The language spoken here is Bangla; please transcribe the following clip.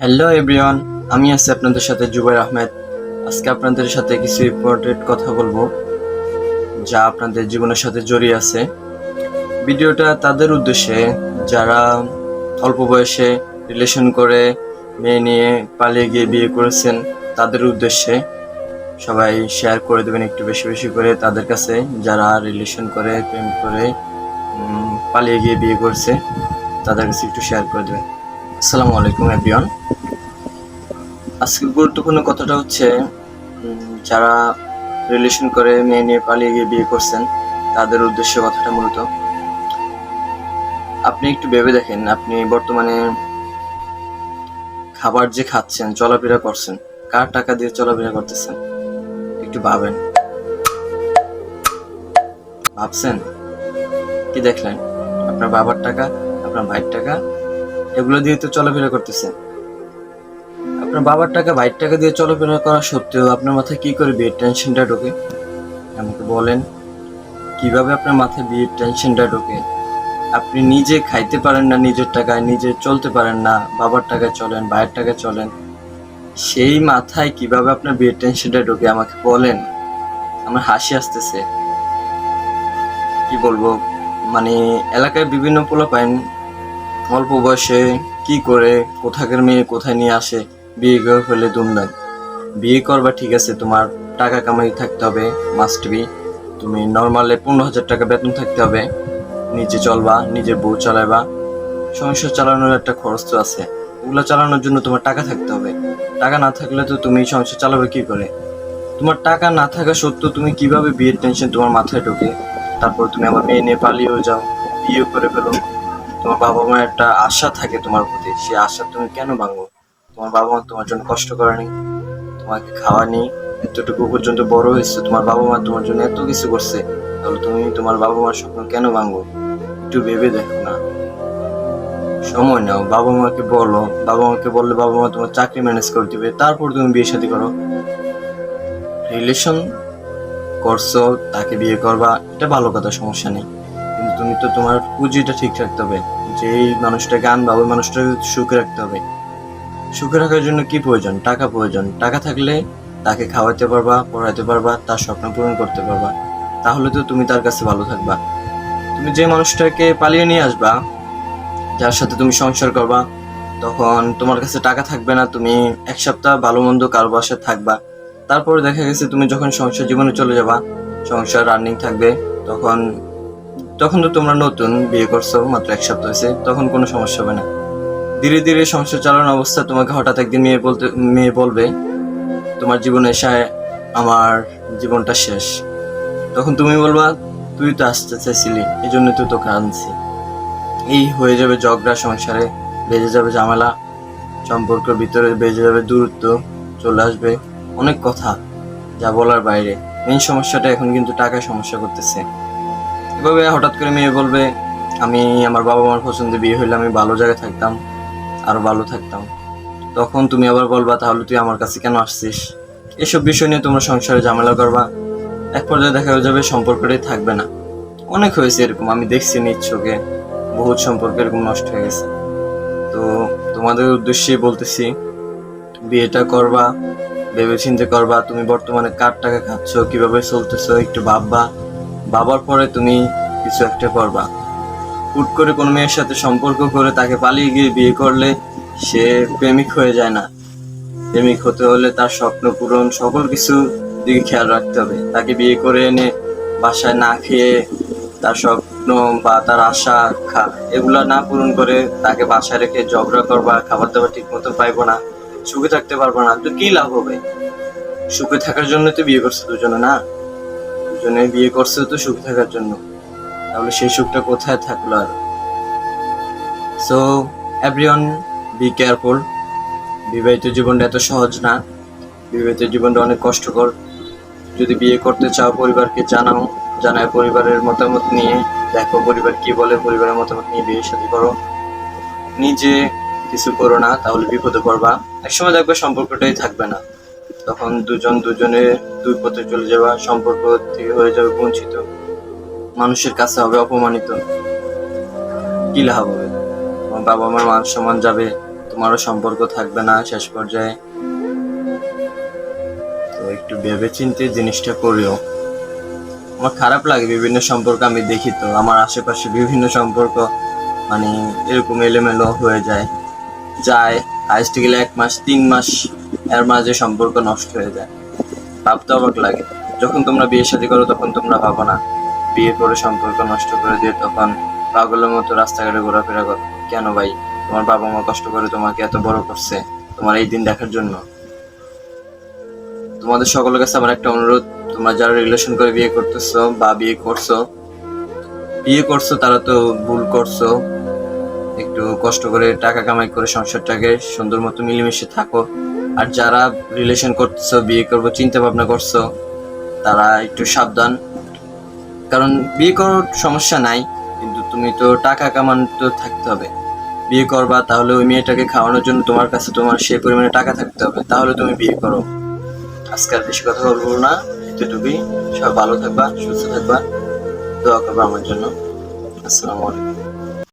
হ্যালো এভরিওয়ান আমি আছি আপনাদের সাথে জুবাইর আহমেদ। আজকে আপনাদের সাথে কিছু ইম্পর্টেন্ট কথা বলব, যা আপনাদের জীবনের সাথে জড়িয়ে আছে। ভিডিওটা তাদের উদ্দেশ্যে, যারা অল্প বয়সে রিলেশন করে, মেয়ে নিয়ে পালিয়ে গিয়ে বিয়ে করেছেন, তাদের উদ্দেশ্যে সবাই শেয়ার করে দেবেন একটু বেশি বেশি করে। তাদের কাছে যারা রিলেশন করে, প্রেম করে পালিয়ে গিয়ে বিয়ে করছে, তাদের কাছে একটু শেয়ার করে দেবেন। আসসালামু আলাইকুম, এভরিওয়ান। আজকের গুরুত্বপূর্ণ কথাটা হচ্ছে যারা রিলেশন করে, মেয়ে নিয়ে পালিয়ে গিয়ে বিয়ে করছেন, তাদের উদ্দেশ্যে কথাটা মূলত। আপনি একটু ভেবে দেখেন, আপনি বর্তমানে খাবার যে খাচ্ছেন, চলাফেরা করছেন, কার টাকা দিয়ে চলাফেরা করতেছেন? একটু ভাবেন। ভাবছেন? কি দেখলেন? আপনার বাবার টাকা, আপনার ভাইয়ের টাকা এগুলো দিয়ে তো চলাফেরা করতেছেন আপনার বাবার টাকা, ভাইয়ের টাকা দিয়ে চলাফেরা করা সত্ত্বেও আপনার মাথায় কি করে বিয়ের টেনশনটা ঢোকে? আমাকে বলেন, কীভাবে আপনার মাথায় বিয়ের টেনশনটা ঢোকে? আপনি নিজে খাইতে পারেন না নিজের টাকায়, নিজে চলতে পারেন না, বাবার টাকায় চলেন, ভাইয়ের টাকায় চলেন। সেই মাথায় কীভাবে আপনার বিয়ের টেনশনটা ঢোকে, আমাকে বলেন। আমার হাসি আসতেছে। কি বলব? মানে এলাকায় বিভিন্ন পোলা পাইন অল্প বয়সে কি করে কোথাকার মেয়ে কোথায় নিয়ে আসে, বিয়ে করে ফেলে দুমদাম বিয়ে করবা ঠিক আছে, তোমার টাকা কামাই থাকতে হবে মাস্ট বি তুমি নর্মালে পনেরো হাজার টাকা বেতন থাকতে হবে। নিজে চলবা, নিজে বউ চালাবা সংসার চালানোর একটা খরচ তো আছে। ওগুলো চালানোর জন্য তোমার টাকা থাকতে হবে। টাকা না থাকলে তো তুমি সংসার চালাবে কি করে? তোমার টাকা না থাকা সত্ত্বেও তুমি কীভাবে বিয়ের টেনশন তোমার মাথায় ঢোকে? তারপর তুমি আমার মেয়ে নিয়ে পালিয়েও যাও, বিয়ে করে ফেলো। তোমার বাবা মায়ের একটা আশা থাকে তোমার প্রতি। সেই আশা তুমি কেন ভাঙো? তোমার বাবা মা তোমার জন্য কষ্ট করেনি তোমাকে খাওয়া খাওয়ানি এতটুকু পর্যন্ত বড় হয়েছে। তোমার বাবা মা তোমার জন্য এত কিছু করছে। তাহলে তুমি তোমার বাবা মার স্বপ্ন কেন ভাঙো? একটু ভেবে দেখো না। সময় নাও। বাবা মাকে বলো। বাবা মাকে বললে বাবা মা তোমার চাকরি ম্যানেজ করে দিবে। তারপর তুমি বিয়ে শাদী করো। রিলেশন করছ, তাকে বিয়ে করবা, এটা ভালো কথা, সমস্যা নেই। কিন্তু তুমি তো তোমার পুঁজিটা ঠিক রাখতে হবে। যেই মানুষটাকে আনবা, ওই মানুষটাকে সুখে রাখতে হবে। সুখে রাখার জন্য কি প্রয়োজন? টাকা প্রয়োজন। টাকা থাকলে তাকে খাওয়াতে পারবা পড়াতে পারবা, তার স্বপ্ন পূরণ করতে পারবা। তাহলে তো তুমি তার কাছে ভালো থাকবা। তুমি যে মানুষটাকে পালিয়ে নিয়ে আসবা, যার সাথে তুমি সংসার করবা, তখন তোমার কাছে টাকা থাকবে না, তুমি এক সপ্তাহ ভালো মন্দ কারও বাসায় থাকবা। তারপরে দেখা গেছে তুমি যখন সংসার জীবনে চলে যাবা, সংসার রানিং থাকবে, তখন তখন তো তোমরা নতুন বিয়ে করছ, মাত্র এক সপ্তাহ হয়েছে, তখন কোনো সমস্যা হবে না। ধীরে ধীরে সংসার চালানোর অবস্থা তোমাকে হঠাৎ একদিন মেয়ে বলতে, মেয়ে বলবে, তোমার জীবনে এসে আমার জীবনটা শেষ। তখন তুমি বলবা, তুই তো আসতে চাইছিলি এই জন্য তুই তোকে আনছি। এই হয়ে যাবে ঝগড়া, সংসারে বেজে যাবে ঝামেলা, সম্পর্কের ভিতরে বেজে যাবে দূরত্ব, চলে আসবে অনেক কথা, যা বলার বাইরে। মেন সমস্যাটা এখন কিন্তু টাকায় সমস্যা করতেছে। এভাবে হঠাৎ করে মেয়ে বলবে, আমি আমার বাবা মার পছন্দে বিয়ে হইলে আমি ভালো জায়গায় থাকতাম, আরও ভালো থাকতাম। তখন তুমি আবার বলবা, তাহলে তুই আমার কাছে কেন আসছিস? এসব বিষয় নিয়ে তোমরা সংসারে ঝামেলা করবা। এক পর্যায়ে দেখা যাবে সম্পর্কটাই থাকবে না। অনেক হয়েছে এরকম, আমি দেখছি নিজ চোখে। বহুত সম্পর্ক এরকম নষ্ট হয়ে গেছে। তো তোমাদের উদ্দেশ্যেই বলতেছি, বিয়েটা করবা ভেবে চিন্তে করবা, তুমি বর্তমানে কার টাকা খাচ্ছ, কীভাবে চলতেছো, একটু ভাববা। বাবার পরে তুমি কিছু একটা করবা। হুট করে কোনো মেয়ের সাথে সম্পর্ক করে তাকে পালিয়ে গিয়ে বিয়ে করলে সে প্রেমিক হয়ে যায় না। প্রেমিক হতে হলে তার স্বপ্ন পূরণ, সকল কিছু দিকে খেয়াল রাখতে হবে। তাকে বিয়ে করে এনে বাসায় না খেয়ে তার স্বপ্ন বা তার আশা এগুলা না পূরণ করে তাকে বাসায় রেখে ঝগড়া করবা খাবার দাবার ঠিক মতো পাইবো না, সুখে থাকতে পারব না। তো কি লাভ হবে? সুখে থাকার জন্য তো বিয়ে করছে দুজনে, না? দুজনে বিয়ে করছে তো সুখে থাকার জন্য। তাহলে সেই সুখটা কোথায় থাকল আর? সো এভরিওয়ান বি কেয়ারফুল বিবাহিত জীবনটা এত সহজ না। বিবাহিত জীবনটা অনেক কষ্টকর। যদি বিয়ে করতে চাও পরিবারকে জানাও। জানায় পরিবারের মতামত নিয়ে। দেখো পরিবার কি বলে, পরিবারের মতামত নিয়ে বিয়ে শাদী করো। নিজে কিছু করো না, তাহলে বিপদে পড়বা। একসময় দেখবে সম্পর্কটাই থাকবে না। তখন দুজন দুজনে দুই পথে চলে যাওয়া সম্পর্ক থেকে হয়ে যাবে বঞ্চিত। মানুষের কাছে হবে অপমানিত। কি লাভ হবে? তোমার বাবা মার মান সম্মান যাবে, তোমারও সম্পর্ক থাকবে না শেষ পর্যায়ে। তো একটু ভেবে চিন্তে জিনিসটা করিও। আমার খারাপ লাগে বিভিন্ন সম্পর্ক আমি দেখি তো। আমার আশেপাশে বিভিন্ন সম্পর্ক মানে এরকম এলোমেলো হয়ে যায়। যায় হাইস্ট গেলে এক মাস, তিন মাস এর মাঝে সম্পর্ক নষ্ট হয়ে যায়। ভাবতে অবাক লাগে। যখন তোমরা বিয়ে শাদী করো, তখন তোমরা ভাবো না বিয়ে করে সম্পর্ক নষ্ট করে দিয়ে তখন পাগলের মতো রাস্তাঘাটে ঘোরাফেরা করো। কেন ভাই? তোমার বাবা মা কষ্ট করে তোমাকে এত বড় করছে, তোমার এই দিন দেখার জন্য। তোমাদের সকলের কাছে আমার একটা অনুরোধ, তোমরা যারা রিলেশন করে বিয়ে করতেছো বা বিয়ে করছ বিয়ে করছ তারা তো ভুল করছ। একটু কষ্ট করে টাকা কামাই করে সংসারটাকে সুন্দর মতো মিলেমিশে থাকো। আর যারা রিলেশন করতেছো, বিয়ে করব চিন্তা ভাবনা করছ, তারা একটু সাবধান। কারণ বিয়ে করার সমস্যা নাই, কিন্তু তুমি তো টাকা কামান তো থাকতে হবে। বিয়ে করবা, তাহলে ওই মেয়েটাকে খাওয়ানোর জন্য তোমার কাছে তোমার সেই পরিমাণে টাকা থাকতে হবে। তাহলে তুমি বিয়ে করো। আজকাল বেশি কথা বলব না। এতটুকুই। সব ভালো থাকবা, সুস্থ থাকবা। দোয়া করবা আমার জন্য। আসসালামু আলাইকুম।